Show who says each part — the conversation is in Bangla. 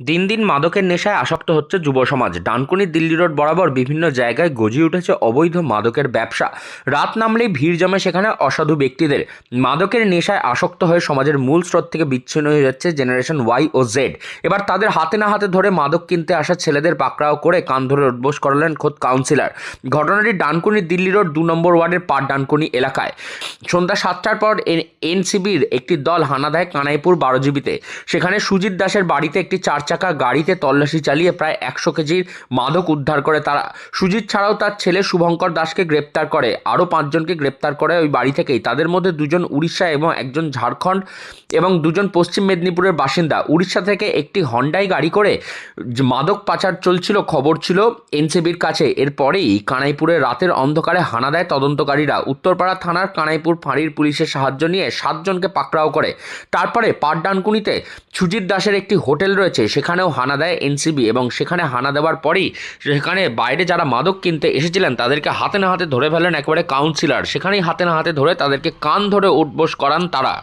Speaker 1: দিন দিন মাদকের নেশায় আসক্ত হচ্ছে যুব সমাজ ডানকুনি দিল্লি রোড বরাবর বিভিন্ন জায়গায় গজিয়ে উঠেছে অবৈধ মাদকের ব্যবসা। রাত নামলেই ভিড় জমে সেখানে অসাধু ব্যক্তিদের। মাদকের নেশায় আসক্ত হয়ে সমাজের মূল স্রোত থেকে বিচ্ছিন্ন হয়ে যাচ্ছে জেনারেশন ওয়াই ও জেড। এবার তাদের হাতে না হাতে ধরে মাদক কিনতে আসা ছেলেদের পাকড়াও করে কান ধরে উদ্বোস করালেন খোদ কাউন্সিলর। ঘটনাটি ডানকুনি দিল্লি রোড দু নম্বর ওয়ার্ডের পাট ডানকুনি এলাকায়। সন্ধ্যা সাতটার পর এনসিবির একটি দল হানা দেয় কানাইপুর বারোজিবিতে। সেখানে সুজিত দাসের বাড়িতে একটি চার চাকা গাড়িতে তল্লাশি চালিয়ে প্রায় একশো কেজির মাদক উদ্ধার করে তারা। সুজিত ছাড়াও তার ছেলে শুভঙ্কর দাসকে গ্রেপ্তার করে। আরও পাঁচজনকে গ্রেপ্তার করে ওই বাড়ি থেকেই। তাদের মধ্যে দুজন উড়িষ্যা এবং একজন ঝাড়খণ্ড এবং দুজন পশ্চিম মেদিনীপুরের বাসিন্দা। উড়িষ্যা থেকে একটি হন্ডাই গাড়ি করে মাদক পাচার চলছিল, খবর ছিল এনসিবির কাছে। এরপরেই কানাইপুরে রাতের অন্ধকারে হানা দেয় তদন্তকারীরা। উত্তরপাড়া থানার কানাইপুর ফাঁড়ির পুলিশের সাহায্য নিয়ে সাতজনকে পাকড়াও করে। তারপরে পাটডানকুনিতে সুজিত দাসের একটি হোটেল রয়েছে। সেখানেও হানা দেয় এনসিবি এবং সেখানে হানা দেওয়ার পরেই সেখানে বাইরে যারা মাদক কিনতে এসেছিলেন তাদেরকে হাতে না হাতে ধরে ফেলেন একেবারে কাউন্সিলর সেখানেই হাতে না হাতে ধরে তাদেরকে কান ধরে উঠবোস করান তারা।